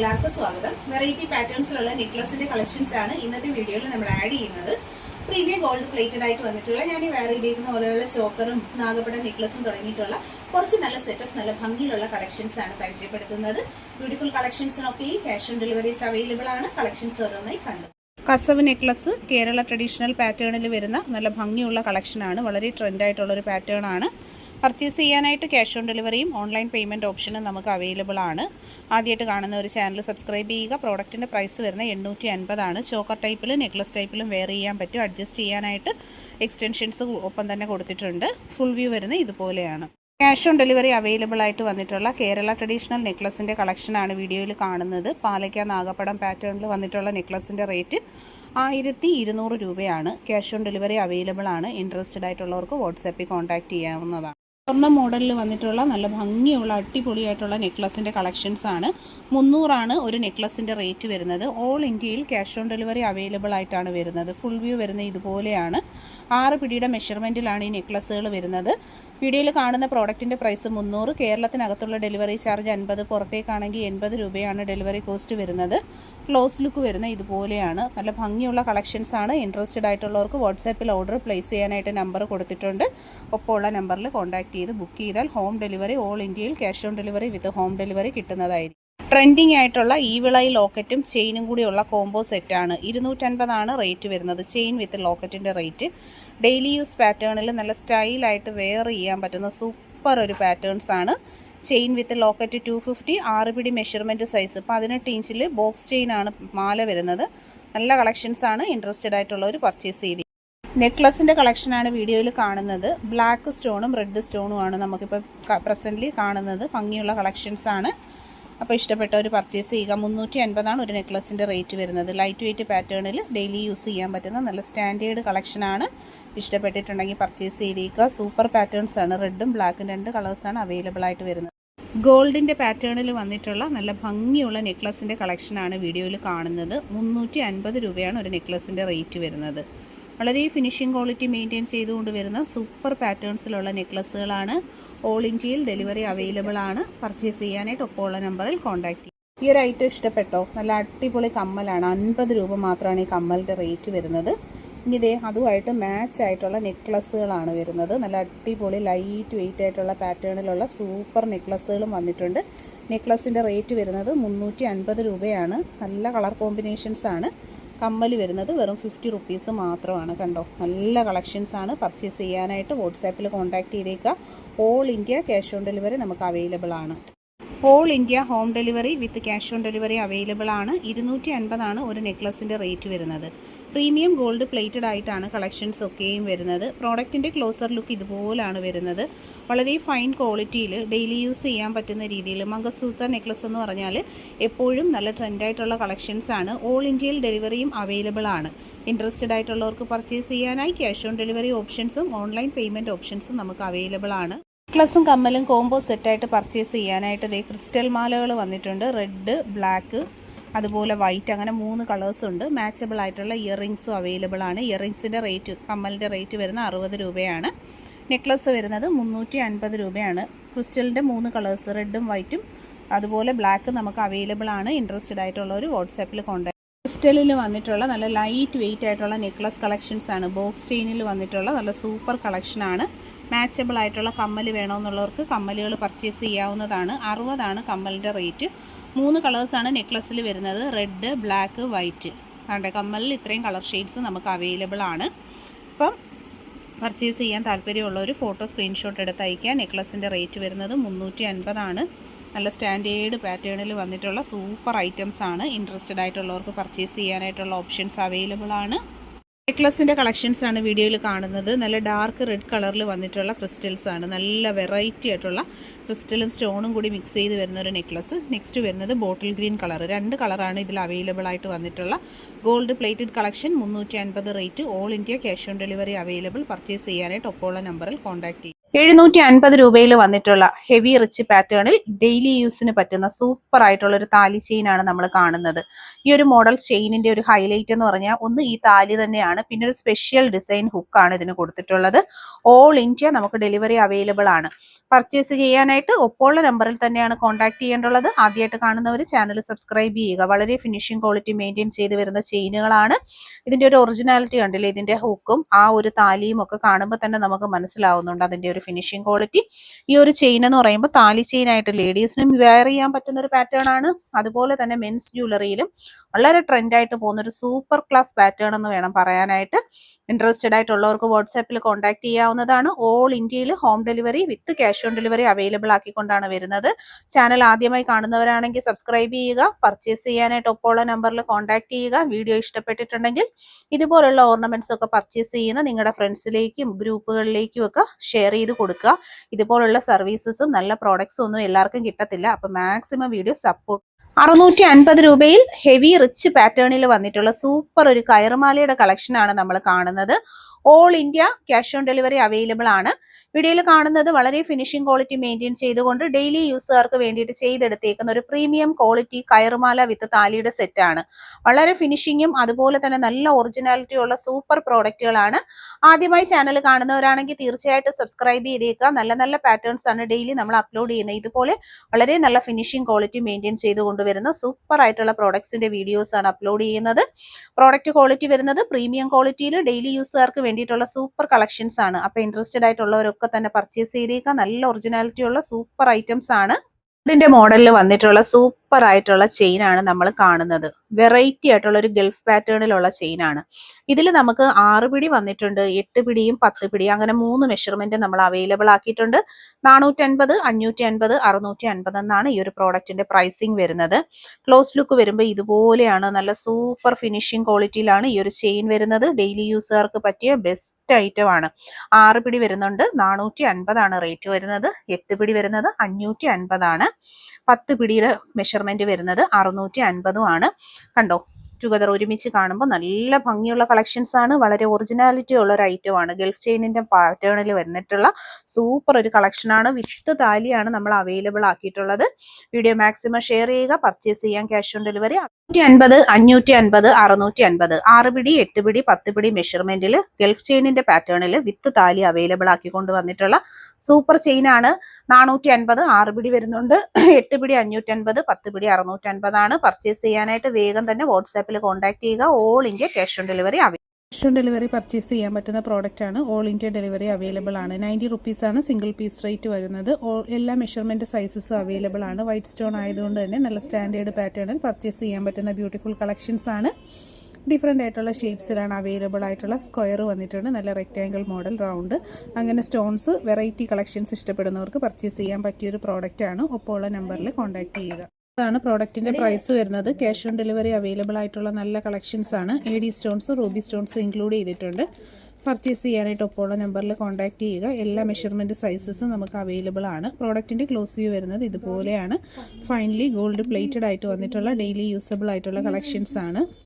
എല്ലാവർക്കും സ്വാഗതം. Variety പാറ്റേൺസിലുള്ള നെക്ലസിന്റെ collections ആണ് ഇന്നത്തെ വീഡിയോയിൽ നമ്മൾ ആഡ് ചെയ്യുന്നത്. പ്രീമിയം ഗോൾഡ് പ്ലേറ്റഡ് ആയിട്ട് വന്നിട്ടുള്ള ഞാൻ വേറെ ചെയ്തിരിക്കുന്ന പോലെയുള്ള ചോക്കറും നാഗപ്പട നെക്ലസും തുടങ്ങിയിട്ടുള്ള കുറച്ച് നല്ല സെറ്റ് ഓഫ് നല്ല ഭംഗിയിലുള്ള കളക്ഷൻസ് ആണ് പരിചയപ്പെടുത്തുന്നത്. ബ്യൂട്ടിഫുൾ കളക്ഷൻസിനൊക്കെ ഈ ക്യാഷ് ഓൺ ഡെലിവറീസ് അവൈലബിൾ ആണ്. കളക്ഷൻസ് ഓരോന്നായി കണ്ടത് കസവ് നെക്ലസ് കേരള ട്രഡീഷണൽ പാറ്റേണിൽ വരുന്ന നല്ല ഭംഗിയുള്ള കളക്ഷനാണ് വളരെ ട്രെൻഡ് ആയിട്ടുള്ള ഒരു പാറ്റേൺ ആണ്. പർച്ചേസ് ചെയ്യാനായിട്ട് ക്യാഷ് ഓൺ ഡെലിവറിയും ഓൺലൈൻ പേയ്മെന്റ് ഓപ്ഷനും നമുക്ക് അവൈലബിൾ ആണ്. ആദ്യമായിട്ട് കാണുന്ന ഒരു ചാനൽ സബ്സ്ക്രൈബ് ചെയ്യുക. പ്രോഡക്റ്റിന്റെ പ്രൈസ് വരുന്നത് എണ്ണൂറ്റി അൻപതാണ് ചോക്കർ ടൈപ്പിലും നെക്ലസ് ടൈപ്പിലും വെയർ ചെയ്യാൻ പറ്റും. അഡ്ജസ്റ്റ് ചെയ്യാനായിട്ട് എക്സ്റ്റൻഷൻസ് ഒപ്പം തന്നെ കൊടുത്തിട്ടുണ്ട്. ഫുൾ വ്യൂ വരുന്നത് ഇതുപോലെയാണ്. ക്യാഷ് ഓൺ ഡെലിവറി അവൈലബിൾ ആയിട്ട് വന്നിട്ടുള്ള കേരള ട്രഡീഷണൽ നെക്ലസിന്റെ കളക്ഷനാണ് വീഡിയോയിൽ കാണുന്നത്. പാലയ്ക്ക നാഗപ്പടം പാറ്റേണിൽ വന്നിട്ടുള്ള നെക്ലസിന്റെ റേറ്റ് ആയിരത്തി ഇരുന്നൂറ് രൂപയാണ്. ക്യാഷ് ഓൺ ഡെലിവറി അവൈലബിൾ ആണ്. ഇൻട്രസ്റ്റഡ് ആയിട്ടുള്ളവർക്ക് വാട്സാപ്പിൽ കോൺടാക്റ്റ് ചെയ്യാവുന്നതാണ്. സ്വർണ മോഡലിൽ വന്നിട്ടുള്ള നല്ല ഭംഗിയുള്ള അടിപൊളിയായിട്ടുള്ള നെക്ലസിന്റെ കളക്ഷൻസ് ആണ്. മുന്നൂറാണ് ഒരു നെക്ലസിന്റെ റേറ്റ് വരുന്നത്. ഓൾ ഇന്ത്യയിൽ ക്യാഷ് ഓൺ ഡെലിവറി അവൈലബിൾ ആയിട്ടാണ് വരുന്നത്. ഫുൾ വ്യൂ വരുന്നത് ഇതുപോലെയാണ്. ആറ് പിടിയുടെ മെഷർമെന്റിലാണ് ഈ നെക്ലസ്സുകൾ വരുന്നത്. വീഡിയോയിൽ കാണുന്ന പ്രോഡക്റ്റിന്റെ പ്രൈസ് മുന്നൂറ് കേരളത്തിനകത്തുള്ള ഡെലിവറി ചാർജ് അൻപത് പുറത്തേക്കാണെങ്കിൽ എൺപത് രൂപയാണ് ഡെലിവറി കോസ്റ്റ് വരുന്നത്. ക്ലോസ് ലുക്ക് വരുന്ന ഇതുപോലെയാണ്. നല്ല ഭംഗിയുള്ള കളക്ഷൻസ് ആണ്. ഇൻട്രസ്റ്റഡ് ആയിട്ടുള്ളവർക്ക് വാട്സാപ്പിൽ ഓർഡർ പ്ലേസ് ചെയ്യാനായിട്ട് നമ്പർ കൊടുത്തിട്ടുണ്ട്. ഒപ്പമുള്ള നമ്പറിൽ കോൺടാക്ട് ചെയ്ത് ബുക്ക് ചെയ്താൽ ഹോം ഡെലിവറി ഓൾ ഇന്ത്യയിൽ cash on delivery with home delivery കിട്ടുന്നതായിരിക്കും. ട്രെൻഡിങ് ആയിട്ടുള്ള ഈ വിളൈ ലോക്കറ്റും ചെയിനും കൂടിയുള്ള കോംബോ സെറ്റാണ് ഇരുന്നൂറ്റൻപതാണ് റേറ്റ് വരുന്നത്. ചെയിൻ വിത്ത് ലോക്കറ്റിന്റെ റേറ്റ് ഡെയിലി യൂസ് പാറ്റേണിൽ നല്ല സ്റ്റൈലായിട്ട് വെയർ ചെയ്യാൻ പറ്റുന്ന സൂപ്പർ ഒരു പാറ്റേൺസ് ആണ്. Chain with locket two fifty ആറ് പിടി മെഷർമെന്റ് സൈസ് പതിനെട്ട് ഇഞ്ചിൽ ബോക്സ് ചെയിൻ ആണ് മാല വരുന്നത്. നല്ല കളക്ഷൻസ് ആണ് ഇൻട്രസ്റ്റഡ് ആയിട്ടുള്ളവർ പർച്ചേസ് ചെയ്ത് നെക്ലസിന്റെ കളക്ഷനാണ് വീഡിയോയിൽ കാണുന്നത്. ബ്ലാക്ക് സ്റ്റോണും റെഡ് സ്റ്റോണും ആണ് നമുക്കിപ്പോൾ പ്രസന്റ്ലി കാണുന്നത്. ഭംഗിയുള്ള കളക്ഷൻസ് ആണ്. അപ്പോൾ ഇഷ്ടപ്പെട്ടവർ പർച്ചേസ് ചെയ്യുക. മുന്നൂറ്റി അൻപതാണ് ഒരു നെക്ലസിന്റെ റേറ്റ് വരുന്നത്. ലൈറ്റ് വെയിറ്റ് പാറ്റേണിൽ ഡെയിലി യൂസ് ചെയ്യാൻ പറ്റുന്ന നല്ല സ്റ്റാൻഡേർഡ് കളക്ഷനാണ് ഇഷ്ടപ്പെട്ടിട്ടുണ്ടെങ്കിൽ പർച്ചേസ് ചെയ്തേക്കുക. സൂപ്പർ പാറ്റേൺസ് ആണ്. റെഡും ബ്ലാക്കും രണ്ട് കളേഴ്സാണ് അവൈലബിൾ ആയിട്ട് വരുന്നത്. ഗോൾഡിന്റെ പാറ്റേണിൽ വന്നിട്ടുള്ള നല്ല ഭംഗിയുള്ള നെക്ലസിന്റെ കളക്ഷനാണ് വീഡിയോയിൽ കാണുന്നത്. മുന്നൂറ്റി രൂപയാണ് ഒരു നെക്ലസിന്റെ റേറ്റ് വരുന്നത്. വളരെ ഫിനിഷിംഗ് ക്വാളിറ്റി മെയിന്റെയിൻ ചെയ്തുകൊണ്ട് വരുന്ന സൂപ്പർ പാറ്റേൺസിലുള്ള നെക്ലസ്സുകളാണ് ഓൾ ഇന്ത്യയിൽ ഡെലിവറി അവൈലബിൾ ആണ്. പർച്ചേസ് ചെയ്യാനായിട്ട് ഒപ്പമുള്ള നമ്പറിൽ കോൺടാക്ട് ചെയ്യും ഈ ഒരു ഐറ്റം ഇഷ്ടപ്പെട്ടോ? നല്ല അടിപൊളി കമ്മലാണ്. അൻപത് രൂപ മാത്രമാണ് ഈ കമ്മലിന്റെ റേറ്റ് വരുന്നത്. ഇനി ഇതേ അതുമായിട്ട് മാച്ച് ആയിട്ടുള്ള നെക്ലസ്സുകളാണ് വരുന്നത്. നല്ല അടിപൊളി ലൈറ്റ് വെയിറ്റ് ആയിട്ടുള്ള പാറ്റേണിലുള്ള സൂപ്പർ നെക്ലസ്സുകളും വന്നിട്ടുണ്ട്. നെക്ലസിന്റെ റേറ്റ് വരുന്നത് മുന്നൂറ്റി അൻപത് രൂപയാണ്. നല്ല കളർ കോമ്പിനേഷൻസ് ആണ്. കമ്മൽ വരുന്നത് വെറും ഫിഫ്റ്റി റുപ്പീസ് മാത്രമാണ് കണ്ടോ? നല്ല കളക്ഷൻസ് ആണ്. പർച്ചേസ് ചെയ്യാനായിട്ട് വാട്സാപ്പിൽ കോൺടാക്ട് ചെയ്തേക്കുക. All India cash on delivery നമുക്ക് അവൈലബിൾ ആണ്. All India home delivery with cash on delivery available ആണ്. ഇരുന്നൂറ്റി അൻപതാണ് ഒരു നെക്ലസിന്റെ റേറ്റ് വരുന്നത്. പ്രീമിയം ഗോൾഡ് പ്ലേറ്റഡ് ആയിട്ടാണ് കളക്ഷൻസ് ഒക്കെയും വരുന്നത്. പ്രോഡക്റ്റിന്റെ ക്ലോസർ ലുക്ക് ഇതുപോലാണ് വരുന്നത്. വളരെ ഫൈൻ ക്വാളിറ്റിയിൽ ഡെയിലി യൂസ് ചെയ്യാൻ പറ്റുന്ന രീതിയിൽ മംഗസൂത്ര നെക്ലസ് എന്ന് പറഞ്ഞാൽ എപ്പോഴും നല്ല ട്രെൻഡായിട്ടുള്ള കളക്ഷൻസ് ആണ്. ഓൾ ഇന്ത്യയിൽ ഡെലിവറിയും അവൈലബിൾ ആണ്. ഇൻട്രസ്റ്റഡ് ആയിട്ടുള്ളവർക്ക് പർച്ചേസ് ചെയ്യാനായി ക്യാഷ് ഓൺ ഡെലിവറി ഓപ്ഷൻസും ഓൺലൈൻ പേയ്മെന്റ് ഓപ്ഷൻസും നമുക്ക് അവൈലബിൾ ആണ്. നെക്ലസും കമ്മലും കോംബോ സെറ്റായിട്ട് പർച്ചേസ് ചെയ്യാനായിട്ട് ഇതേ ക്രിസ്റ്റൽ മാലകൾ വന്നിട്ടുണ്ട്. റെഡ് ബ്ലാക്ക് അതുപോലെ വൈറ്റ് അങ്ങനെ മൂന്ന് കളേഴ്സ് ഉണ്ട്. മാച്ചബിൾ ആയിട്ടുള്ള ഇയറിങ്സും അവൈലബിൾ ആണ്. ഇയറിങ്സിന്റെ റേറ്റ് കമ്മലിന്റെ റേറ്റ് വരുന്ന അറുപത് രൂപയാണ്. നെക്ലസ് വരുന്നത് മുന്നൂറ്റി അൻപത് രൂപയാണ്. ക്രിസ്റ്റലിന്റെ മൂന്ന് കളേഴ്സ് റെഡും വൈറ്റും അതുപോലെ ബ്ലാക്ക് നമുക്ക് അവൈലബിൾ ആണ്. ഇൻട്രസ്റ്റഡ് ആയിട്ടുള്ളവർ വാട്സാപ്പിൽ കോൺടാക്ട് ക്രിസ്റ്റലിൽ വന്നിട്ടുള്ള നല്ല ലൈറ്റ് വെയിറ്റ് ആയിട്ടുള്ള നെക്ലസ് കളക്ഷൻസ് ആണ്. ബോക്സ് ചെയിനിൽ വന്നിട്ടുള്ള നല്ല സൂപ്പർ കളക്ഷനാണ് മാച്ചബിൾ ആയിട്ടുള്ള കമ്മൽ വേണമെന്നുള്ളവർക്ക് കമ്മലുകൾ പർച്ചേസ് ചെയ്യാവുന്നതാണ്. അറുപതാണ് കമ്മലിന്റെ റേറ്റ് മൂന്ന് കളേഴ്സാണ് നെക്ലസ്സിൽ വരുന്നത്. റെഡ് ബ്ലാക്ക് വൈറ്റ് കണ്ടേ? കമ്മലിൽ ഇത്രയും കളർ ഷെയ്ഡ്സ് നമുക്ക് അവൈലബിൾ ആണ്. അപ്പം പർച്ചേസ് ചെയ്യാൻ താല്പര്യമുള്ളവർ ഫോട്ടോ സ്ക്രീൻഷോട്ട് എടുത്ത് അയക്കുക നെക്ലസിന്റെ റേറ്റ് വരുന്നത് മുന്നൂറ്റി അൻപതാണ്. നല്ല സ്റ്റാൻഡേർഡ് പാറ്റേണിൽ വന്നിട്ടുള്ള സൂപ്പർ ഐറ്റംസ് ആണ്. ഇൻട്രസ്റ്റഡ് ആയിട്ടുള്ളവർക്ക് പർച്ചേസ് ചെയ്യാനായിട്ടുള്ള ഓപ്ഷൻസ് അവൈലബിൾ ആണ്. നെക്ലസിന്റെ കളക്ഷൻസ് ആണ് വീഡിയോയിൽ കാണുന്നത്. നല്ല ഡാർക്ക് റെഡ് കളറിൽ വന്നിട്ടുള്ള ക്രിസ്റ്റൽസ് ആണ്. നല്ല വെറൈറ്റി ആയിട്ടുള്ള ക്രിസ്റ്റലും സ്റ്റോണും കൂടി മിക്സ് ചെയ്ത് വരുന്ന ഒരു നെക്ലസ് നെക്സ്റ്റ് വരുന്നത് ബോട്ടിൽ ഗ്രീൻ കളർ രണ്ട് കളറാണ് ഇതിൽ അവൈലബിൾ ആയിട്ട് വന്നിട്ടുള്ള. ഗോൾഡ് പ്ലേറ്റഡ് കളക്ഷൻ മുന്നൂറ്റി rate all India cash on delivery available purchase ചെയ്യാനായിട്ട് ഒപ്പമുള്ള നമ്പറിൽ കോൺടാക്ട് ചെയ്യും എഴുന്നൂറ്റി അൻപത് രൂപയിൽ വന്നിട്ടുള്ള ഹെവി റിച്ച് പാറ്റേണിൽ ഡെയിലി യൂസിന് പറ്റുന്ന സൂപ്പർ ആയിട്ടുള്ള ഒരു താലി ചെയിൻ ആണ് നമ്മൾ കാണുന്നത്. ഈ ഒരു മോഡൽ ചെയിനിന്റെ ഒരു ഹൈലൈറ്റ് എന്ന് പറഞ്ഞാൽ ഒന്ന് ഈ താലി തന്നെയാണ്. പിന്നെ ഒരു സ്പെഷ്യൽ ഡിസൈൻ ഹുക്കാണ് ഇതിന് കൊടുത്തിട്ടുള്ളത്. ഓൾ ഇന്ത്യ നമുക്ക് ഡെലിവറി അവൈലബിൾ ആണ്. പർച്ചേസ് ചെയ്യാനായിട്ട് ഒപ്പമുള്ള നമ്പറിൽ തന്നെയാണ് കോൺടാക്ട് ചെയ്യേണ്ടുള്ളത് ആദ്യമായിട്ട് കാണുന്നവർ ചാനൽ സബ്സ്ക്രൈബ് ചെയ്യുക. വളരെ ഫിനിഷിംഗ് ക്വാളിറ്റി മെയിന്റെയിൻ ചെയ്ത് വരുന്ന ചെയിനുകളാണ് ഇതിന്റെ ഒരു ഒറിജിനാലിറ്റി കണ്ടില്ലേ? ഇതിന്റെ ഹുക്കും ആ ഒരു താലിയും ഒക്കെ കാണുമ്പോൾ തന്നെ നമുക്ക് മനസ്സിലാവുന്നുണ്ട് അതിന്റെ ഫിനിഷിംഗ് ക്വാളിറ്റി ഈ ഒരു ചെയിൻ എന്ന് പറയുമ്പോൾ താലി ചെയിൻ ആയിട്ട് ലേഡീസിനും വെയർ ചെയ്യാൻ പറ്റുന്ന ഒരു പാറ്റേൺ ആണ്. അതുപോലെ തന്നെ മെൻസ് ജ്വല്ലറിയിലും വളരെ ട്രെൻഡായിട്ട് പോകുന്ന ഒരു സൂപ്പർ ക്ലാസ് പാറ്റേൺ എന്ന് വേണം പറയാനായിട്ട്. ഇൻട്രസ്റ്റഡ് ആയിട്ടുള്ളവർക്ക് വാട്സാപ്പിൽ കോൺടാക്ട് ചെയ്യാവുന്നതാണ്. ഓൾ ഇന്ത്യയിൽ home delivery with cash on delivery available ആക്കിക്കൊണ്ടാണ് വരുന്നത്. ചാനൽ ആദ്യമായി കാണുന്നവരാണെങ്കിൽ സബ്സ്ക്രൈബ് ചെയ്യുക പർച്ചേസ് ചെയ്യാനായിട്ട് ഒപ്പമുള്ള നമ്പറിൽ കോൺടാക്ട് ചെയ്യുക വീഡിയോ ഇഷ്ടപ്പെട്ടിട്ടുണ്ടെങ്കിൽ ഇതുപോലുള്ള ഓർണമെന്റ്സ് ഒക്കെ പർച്ചേസ് ചെയ്യുന്ന നിങ്ങളുടെ ഫ്രണ്ട്സിലേക്കും ഗ്രൂപ്പുകളിലേക്കും ഒക്കെ ഷെയർ ചെയ്ത് കൊടുക്കുക. ഇതുപോലുള്ള സർവീസസും നല്ല പ്രോഡക്ട്സും ഒന്നും എല്ലാവർക്കും കിട്ടത്തില്ല. അപ്പോൾ മാക്സിമം വീഡിയോ സപ്പോർട്ട് അറുന്നൂറ്റി അൻപത് രൂപയിൽ ഹെവി റിച്ച് പാറ്റേണിൽ വന്നിട്ടുള്ള സൂപ്പർ ഒരു കയറുമാലയുടെ കളക്ഷനാണ് നമ്മൾ കാണുന്നത്. All India cash on delivery available ആണ്. വീഡിയോയിൽ കാണുന്നത് വളരെ ഫിനിഷിംഗ് ക്വാളിറ്റി മെയിന്റെയിൻ ചെയ്തുകൊണ്ട് ഡെയിലി യൂസുകാർക്ക് വേണ്ടിയിട്ട് ചെയ്തെടുത്തേക്കുന്ന ഒരു പ്രീമിയം ക്വാളിറ്റി കയറുമാല വിത്ത് താലിയുടെ സെറ്റ് ആണ്. വളരെ ഫിനിഷിങ്ങും അതുപോലെ തന്നെ നല്ല ഒറിജിനാലിറ്റി ഉള്ള സൂപ്പർ പ്രോഡക്റ്റുകളാണ് ആദ്യമായി ചാനൽ കാണുന്നവരാണെങ്കിൽ തീർച്ചയായിട്ടും സബ്സ്ക്രൈബ് ചെയ്തേക്കുക. നല്ല നല്ല പാറ്റേൺസ് ആണ് ഡെയിലി നമ്മൾ അപ്ലോഡ് ചെയ്യുന്നത്. ഇതുപോലെ വളരെ നല്ല ഫിനിഷിംഗ് ക്വാളിറ്റി മെയിന്റെയിൻ ചെയ്ത് കൊണ്ടുവരുന്ന സൂപ്പർ ആയിട്ടുള്ള പ്രോഡക്ട്സിന്റെ വീഡിയോസ് ആണ് അപ്ലോഡ് ചെയ്യുന്നത്. പ്രോഡക്റ്റ് ക്വാളിറ്റി വരുന്നത് പ്രീമിയം ക്വാളിറ്റിയിൽ ഡെയിലി യൂസുകാർക്ക് വേണ്ടിയിട്ടുള്ള സൂപ്പർ കളക്ഷൻസ് ആണ്. അപ്പോൾ ഇൻട്രസ്റ്റഡ് ആയിട്ടുള്ളവരൊക്കെ തന്നെ പർച്ചേസ് ചെയ്തേക്കുക നല്ല ഒറിജിനാലിറ്റി ഉള്ള സൂപ്പർ ഐറ്റംസ് ആണ്. ഇതിന്റെ മോഡലിൽ വന്നിട്ടുള്ള സൂപ്പർ ആയിട്ടുള്ള ചെയിൻ ആണ് നമ്മൾ കാണുന്നത്. വെറൈറ്റി ആയിട്ടുള്ള ഒരു ഗൾഫ് പാറ്റേണിലുള്ള ചെയിൻ ആണ്. ഇതിൽ നമുക്ക് ആറ് പിടി വന്നിട്ടുണ്ട് എട്ട് പിടിയും പത്ത് പിടിയും അങ്ങനെ മൂന്ന് മെഷർമെന്റ് നമ്മൾ അവൈലബിൾ ആക്കിയിട്ടുണ്ട്. നാനൂറ്റി അൻപത് അഞ്ഞൂറ്റി അൻപത് അറുന്നൂറ്റി അൻപത് എന്നാണ് ഈ ഒരു പ്രോഡക്റ്റിന്റെ പ്രൈസിങ് വരുന്നത്. ക്ലോസ് ലുക്ക് വരുമ്പോൾ ഇതുപോലെയാണ് നല്ല സൂപ്പർ ഫിനിഷിംഗ് ക്വാളിറ്റിയിലാണ് ഈ ഒരു ചെയിൻ വരുന്നത്. ഡെയിലി യൂസുകാർക്ക് പറ്റിയ ബെസ്റ്റ് ഐറ്റം ആണ്. ആറ് പിടി വരുന്നുണ്ട് നാനൂറ്റി അൻപതാണ് റേറ്റ് വരുന്നത് എട്ട് പിടി വരുന്നത് അഞ്ഞൂറ്റി അൻപതാണ് പത്ത് പിടിയുടെ മെഷർമെന്റ് വരുന്നത് അറുന്നൂറ്റി അൻപതും ആണ്. കണ്ടോ? ടുഗദർ ഒരുമിച്ച് കാണുമ്പോൾ നല്ല ഭംഗിയുള്ള കളക്ഷൻസ് ആണ്. വളരെ ഒറിജിനാലിറ്റി ഉള്ള ഒരു ഐറ്റം ആണ്. ഗൾഫ് ചെയിനിന്റെ പാറ്റേണിൽ വന്നിട്ടുള്ള സൂപ്പർ ഒരു കളക്ഷൻ ആണ്. വിത്ത് താലിയാണ് നമ്മൾ അവൈലബിൾ ആക്കിയിട്ടുള്ളത്. വീഡിയോ മാക്സിമം ഷെയർ ചെയ്യുക. പർച്ചേസ് ചെയ്യാൻ ക്യാഷ് ഓൺ ഡെലിവറി അഞ്ഞൂറ്റി അൻപത് അഞ്ഞൂറ്റി അൻപത് അറുന്നൂറ്റി അൻപത് ആറ് പിടി എട്ട് പിടി പത്ത് പിടി മെഷർമെന്റിൽ ഗൾഫ് ചെയിനിന്റെ പാറ്റേണിൽ വിത്ത് താലി അവൈലബിൾ ആക്കിക്കൊണ്ട് വന്നിട്ടുള്ള സൂപ്പർ ചെയിൻ ആണ്. നാനൂറ്റി അൻപത് ആറ് പിടി വരുന്നുണ്ട്. എട്ട് പിടി അഞ്ഞൂറ്റി അൻപത് പത്ത് പിടി അറുന്നൂറ്റി അൻപതാണ് പർച്ചേസ് ചെയ്യാനായിട്ട് വേഗം തന്നെ വാട്സാപ്പിൽ കോൺടാക്ട് ചെയ്യുക. All India cash on delivery cash on delivery purchase ചെയ്യാൻ പറ്റുന്ന പ്രോഡക്റ്റ് ആണ് ഓൾ ഇന്ത്യ ഡെലിവറി അവൈലബിൾ ആണ്. നയന്റി റുപ്പീസ് ആണ് സിംഗിൾ പീസ് റേറ്റ് വരുന്നത്. എല്ലാ മെഷർമെന്റ് സൈസസും അവൈലബിൾ ആണ്. വൈറ്റ് സ്റ്റോൺ ആയതുകൊണ്ട് തന്നെ നല്ല സ്റ്റാൻഡേർഡ് പാറ്റേണിൽ പർച്ചേസ് ചെയ്യാൻ പറ്റുന്ന ബ്യൂട്ടിഫുൾ കളക്ഷൻസ് ആണ്. ഡിഫറെന്റ് ആയിട്ടുള്ള ഷേപ്സിലാണ് അവൈലബിൾ ആയിട്ടുള്ള സ്ക്വയർ വന്നിട്ടുണ്ട്. നല്ല റെക്റ്റാങ്കിൾ മോഡൽ റൗണ്ട് അങ്ങനെ സ്റ്റോൺസ് വെറൈറ്റി കളക്ഷൻസ് ഇഷ്ടപ്പെടുന്നവർക്ക് പർച്ചേസ് ചെയ്യാൻ പറ്റിയൊരു പ്രോഡക്റ്റാണ് ആണ്. ഒപ്പമുള്ള നമ്പറിൽ കോൺടാക്ട് ചെയ്യുക. അതാണ് പ്രോഡക്റ്റിന്റെ പ്രൈസ് വരുന്നത്. ക്യാഷ് ഓൺ ഡെലിവറി അവൈലബിൾ ആയിട്ടുള്ള നല്ല കളക്ഷൻസ് ആണ്. A D stones ruby stones include ചെയ്തിട്ടുണ്ട്. പർച്ചേസ് ചെയ്യാനായിട്ട് ഒപ്പമുള്ള നമ്പറിൽ കോൺടാക്ട് ചെയ്യുക. എല്ലാ മെഷർമെന്റ് സൈസസും നമുക്ക് അവൈലബിൾ ആണ്. പ്രോഡക്റ്റിന്റെ ക്ലോസ് വ്യൂ വരുന്നത് ഇതുപോലെയാണ്. ഫൈനലി ഗോൾഡ് പ്ലേറ്റഡ് ആയിട്ട് വന്നിട്ടുള്ള ഡെയിലി യൂസബിൾ ആയിട്ടുള്ള കളക്ഷൻസ് ആണ്.